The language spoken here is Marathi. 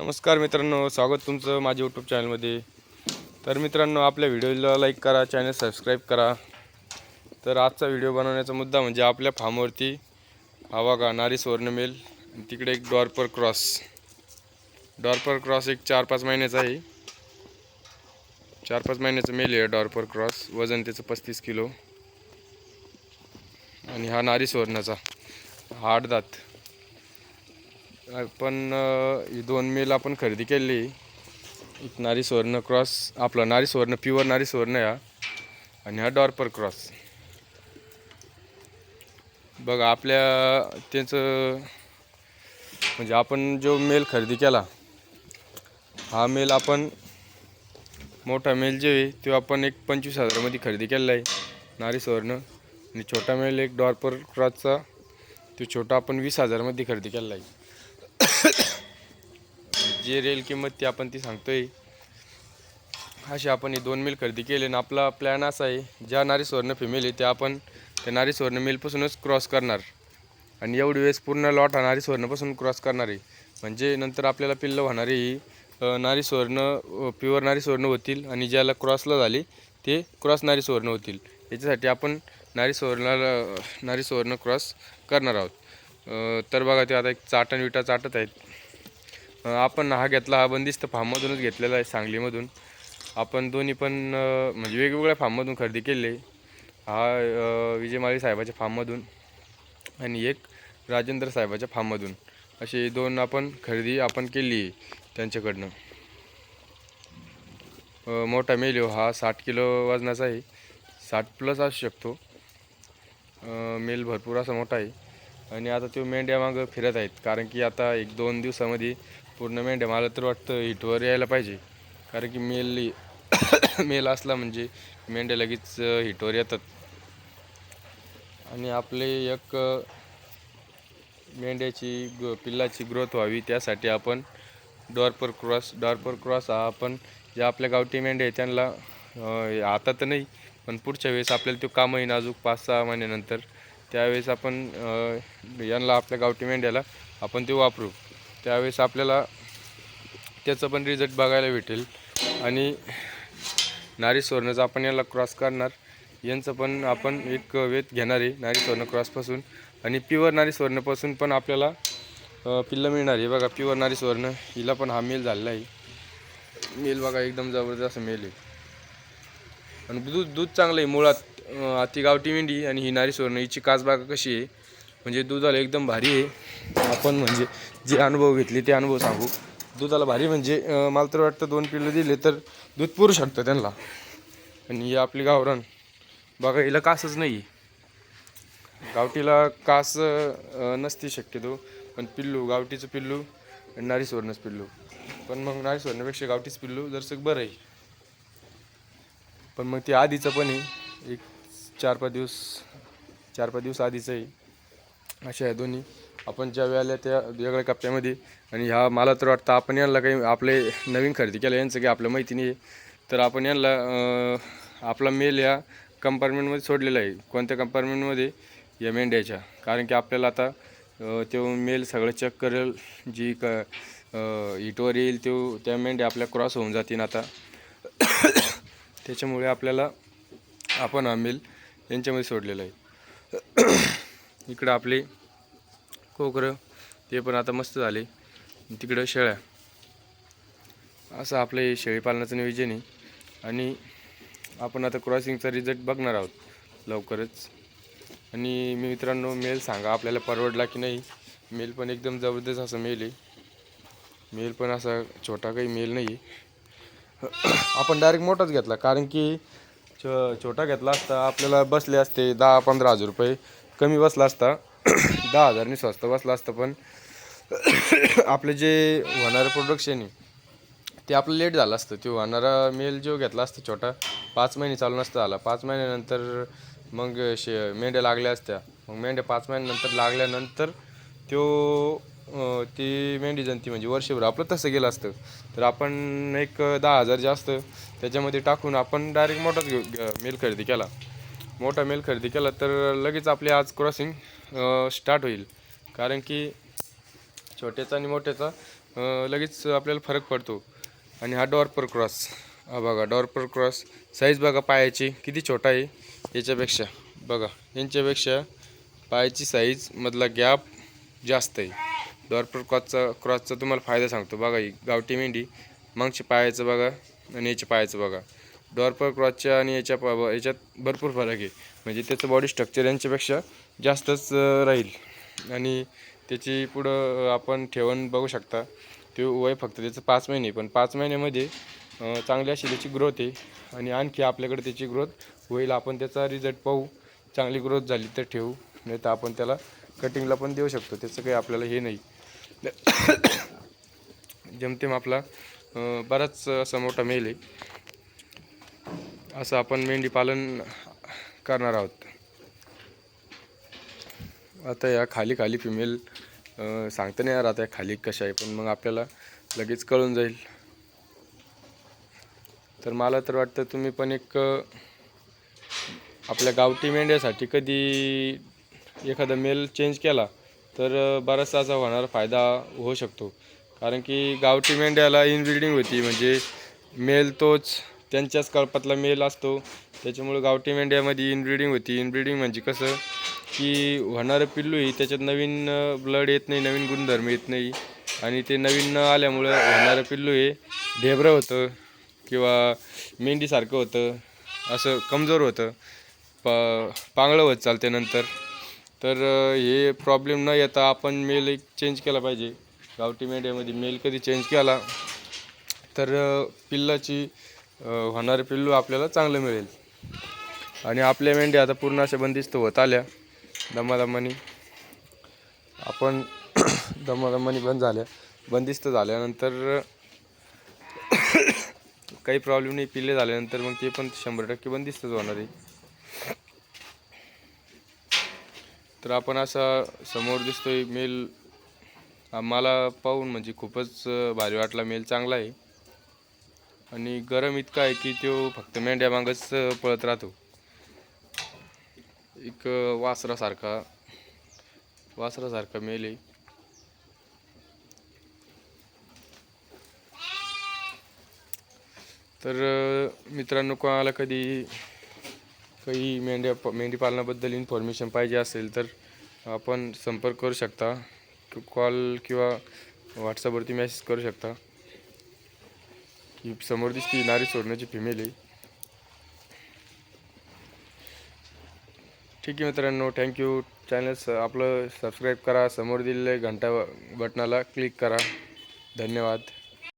नमस्कार मित्रांनो स्वागत तुमचं माझ्या यूट्यूब चॅनलमध्ये तर मित्रांनो आपल्या व्हिडिओला लाईक करा चॅनल सबस्क्राईब करा. तर आजचा व्हिडिओ बनवण्याचा मुद्दा म्हणजे आपल्या फार्मवरती हवा गाणारी स्वर्णमेल तिकडे एक डॉर्पर क्रॉस. डॉर्पर क्रॉस एक चार पाच महिन्याचा आहे. चार पाच महिन्याचं मेल आहे डॉर्पर क्रॉस. वजन त्याचं पस्तीस किलो. आणि हा नारी स्वर्णाचा. हा दात. पण ही दोन मेल आपण खरेदी केली. एक नारी सुवर्ण क्रॉस आपला नारी सुवर्ण प्युअर नारी सुवर्ण आहे आणि हा डॉर्पर क्रॉस. बघा आपल्या त्याचं म्हणजे आपण जो मेल खरेदी केला हा मेल आपण मोठा मेल जे आहे तो आपण एक पंचवीस हजारामध्ये खरेदी केलेला आहे नारी सुवर्ण. आणि छोटा मेल एक डॉर्पर क्रॉसचा तो छोटा आपण वीस हजारामध्ये खरेदी केलेला आहे. जे रेल किंमत ती आपण ती सांगतोय अशी आपण ही दोन मिल खरेदी केली आणि आपला प्लॅन असा आहे ज्या नारी सुवर्ण फिमेल आहे त्या आपण त्या नारी सुवर्ण मिलपासूनच क्रॉस करणार. आणि एवढी वेळेस पूर्ण लॉट हा नारी सुवर्णपासून क्रॉस करणार आहे. म्हणजे नंतर आपल्याला पिल्लं होणारी ही नारी सुवर्ण प्युअर नारी सुवर्ण होतील आणि ज्याला क्रॉसला झाली ते क्रॉस नारी सुवर्ण होतील. याच्यासाठी आपण नारी सुवर्णाला नारी सुवर्ण क्रॉस करणार आहोत. तर बघा ते आता एक चाटण विटा चाटत आहेत. आपण हा घेतला हा बंदिस्त फार्ममधूनच घेतलेला आहे सांगलीमधून. आपण दोन्ही पण म्हणजे वेगवेगळ्या फार्ममधून खरेदी केले. हा विजय माळी साहेबाच्या फार्ममधून आणि एक राजेंद्र साहेबाच्या फार्ममधून. असे दोन आपण खरेदी आपण केली आहे त्यांच्याकडनं मोठा मेल्यो हा साठ किलो वजनाचा आहे. साठ प्लस असू शकतो. मेल भरपूर असा मोठा आहे. आणि आता तो मेंढ्या मागं फिरत आहेत. कारण की आता एक दोन दिवसामध्ये पूर्ण मेंढ्या मला तर वाटतं हिटवर यायला पाहिजे. कारण की मेल मेल असला म्हणजे मेंढ्या लगेच हिटवर येतात. आणि आपले एक मेंढ्याची ग पिल्लाची ग्रोथ व्हावी त्यासाठी आपण डॉर्पर क्रॉस डॉर्पर क्रॉस हा आपण ज्या आपल्या गावठी मेंढ्या आहे त्यांना आता तर नाही पण पुढच्या वेळेस आपल्याला तो काम नाजूक अजून पाच सहा महिन्यानंतर त्यावेळेस आपण यांना आपल्या गावठी मेंढ्याला आपण ते वापरू. त्यावेळेस आपल्याला त्याचं पण रिझल्ट बघायला भेटेल. आणि नारी स्वर्णचं आपण याला क्रॉस करणार. यांचं पण आपण एक वेत घेणार आहे नारी स्वर्ण क्रॉसपासून आणि प्युअर नारी स्वर्णपासून पण आपल्याला पिल्लं मिळणार आहे. बघा प्युअर नारी स्वर्ण हिला पण हा मेल झालेला आहे. मेल बघा एकदम जबरदस्त मेल आहे. आणि दूध दूध चांगलं आहे मुळात. अं, अति गावठी मेंढी आणि ही नारी सुवर्ण हिची कासबागा कशी आहे? म्हणजे दुधाला एकदम भारी आहे. आपण म्हणजे जे अनुभव घेतले ते अनुभव सांगू. दुधाला भारी म्हणजे मला तर वाटतं दोन पिल्लं दिले तर दूध पुरू शकतं त्यांना. आणि ही आपली गावरान. बघा हिला कासच नाही गावठीला कास नसते शक्यतो. पण पिल्लू गावठीचं पिल्लू आणि नारी सुवर्णच पिल्लू. पण मग नारी सुवर्णापेक्षा गावठीच पिल्लू जरसं बरं आहे. पण मग ते आधीचं पण आहे. एक चार पाच दिवस चार पाच दिवस आधीचं आहे अशा आहे दोन्ही. आपण ज्या वेळेला त्या वेगळ्या कप्प्यामध्ये. आणि ह्या मला तर वाटतं आपण यांना काही आपले नवीन खरेदी केलं यांचं काही आपल्या माहिती नाही. आहे तर आपण यांना आपला मेल या कंपार्टमेंटमध्ये सोडलेला आहे. कोणत्या कंपार्टमेंटमध्ये या मेंढ्याच्या. कारण की आपल्याला आता तो मेल सगळं चेक करेल. जी क इटवर येईल तो त्या मेंढ्या आपल्या क्रॉस होऊन जातील आता. त्याच्यामुळे आपल्याला आपण हा मेल यांच्यामध्ये सोडलेलं आहे. इकडं आपले कोकरं ते पण आता मस्त झाले. तिकडं शेळ्या. असं आपलं हे शेळीपालनाचं नियोजन आहे. आणि आपण आता क्रॉसिंगचा रिझल्ट बघणार आहोत लवकरच. आणि मी मित्रांनो मेल सांगा आपल्याला परवडला की नाही. मेल पण एकदम जबरदस्त असं मेल आहे. मेल पण असा छोटा काही मेल नाही आहे आपण डायरेक्ट मोठाच घेतला. कारण की छो छोटा घेतला असता आपल्याला बसले असते दहा पंधरा हजार रुपये. कमी बसला असता दहा हजारनी स्वस्त बसला असतं पण आपलं जे होणारं प्रोडक्शन आहे ते आपलं लेट झालं असतं. ते होणारा मेल जो घेतला असता छोटा पाच महिने चालू नसता झाला. पाच महिन्यानंतर मग शे मेंढ्या लागल्या असत्या. मग मेंढ्या पाच महिन्यानंतर लागल्यानंतर तो ती मेंढी जनती म्हणजे वर्षभर. आपलं तसं गेलं असतं. तर आपण एक दहा हजार जास्त त्याच्यामध्ये टाकून आपण डायरेक्ट मोठाच घेऊ मेल खरेदी केला. मोठा मेल खरेदी केला तर लगेच आपली आज क्रॉसिंग स्टार्ट होईल. कारण की छोट्याचा आणि मोठ्याचा लगेच आपल्याला फरक पडतो. आणि हा डॉर्पर क्रॉस हा बघा डॉर्पर क्रॉस साईज बघा पायाची. किती छोटा आहे? याच्यापेक्षा. बघा यांच्यापेक्षा पायाची साईज मधला गॅप जास्त आहे. डॉर्पर क्रॉसचा क्रॉसचा तुम्हाला फायदा सांगतो. बघा ही गावठी मेंढी मागच्या पायाचं बघा आणि याच्या पायाचं बघा. डॉर्पर क्रॉसच्या आणि याच्या पा- याच्यात भरपूर फरक आहे. म्हणजे त्याचं बॉडी स्ट्रक्चर यांच्यापेक्षा जास्तच राहील. आणि त्याची पुढं आपण ठेवण बघू शकता. ते वय फक्त त्याचं पाच महिने पण पाच महिन्यामध्ये चांगली अशी त्याची ग्रोथ आहे. आणि आणखी आपल्याकडे त्याची ग्रोथ होईल. आपण त्याचा रिझल्ट पाहू. चांगली ग्रोथ झाली तर ठेवू. नाही तर आपण त्याला कटिंगला पण देऊ शकतो. त्याचं काही आपल्याला हे नाही. जेमतेम आपला बराच असा मोठा मेल आहे. असं आपण मेंढी पालन करणार आहोत. आता या खाली खाली फिमेल सांगता नाही यार आता या खाली कशा आहे पण मग आपल्याला लगेच कळून जाईल. तर मला तर वाटतं तुम्ही पण एक आपल्या गावठी मेंढ्यासाठी कधी एखादा मेल चेंज केला तर बराचसा असा होणारा फायदा होऊ शकतो. कारण की गावठी मेंढ्याला इनब्रिडिंग होती. म्हणजे मेल तोच त्यांच्याच कळपातला मेल असतो. त्याच्यामुळे गावठी मेंढ्यामध्ये इनब्रिडिंग होती. इनब्रिडिंग म्हणजे कसं की होणारं पिल्लू त्याच्यात नवीन ब्लड येत नाही नवीन गुणधर्म येत नाही. आणि ते नवीन न आल्यामुळं होणारं पिल्लू हे ढेबरं होतं किंवा मेंढीसारखं होतं. असं कमजोर होतं. प पांगळं होत चालते नंतर. तर हे प्रॉब्लेम न येता आपण मेल एक चेंज केला पाहिजे. गावठी मेंढ्यामध्ये मेल कधी चेंज केला तर पिल्लाची होणारे पिल्लू आपल्याला चांगलं मिळेल. आणि आपल्या मेंढ्या आता पूर्ण अशा बंदिस्त होत आल्या. दमादमानी आपण दमादमानी बंद झाल्या. बंदिस्त झाल्यानंतर काही प्रॉब्लेम नाही. पिल्ले झाल्यानंतर मग ते पण शंभर टक्के बंदिस्तच होणार आहे. तर आपण असा समोर दिसतोय मेल. आम्हाला पाहून म्हणजे खूपच भारी वाटला मेल चांगला आहे. आणि गरम इतका आहे की तो फक्त मेंढ्यामागच पळत राहतो. एक वासरासारखा वासरासारखा मेल आहे. तर मित्रांनो कोणाला कधी काही मेंढ्या प मेंढीपालनाबद्दल इन्फॉर्मेशन पाहिजे असेल तर आपण संपर्क करू शकता. कॉल किंवा व्हॉट्सअपवरती मेसेज करू शकता. ही समोर दिसती नारी सोडण्याची फिमेल आहे. ठीक आहे मित्रांनो थँक्यू चॅनल स आपलं सबस्क्राईब करा. समोर दिलेल्या घंटा बटनाला क्लिक करा. धन्यवाद.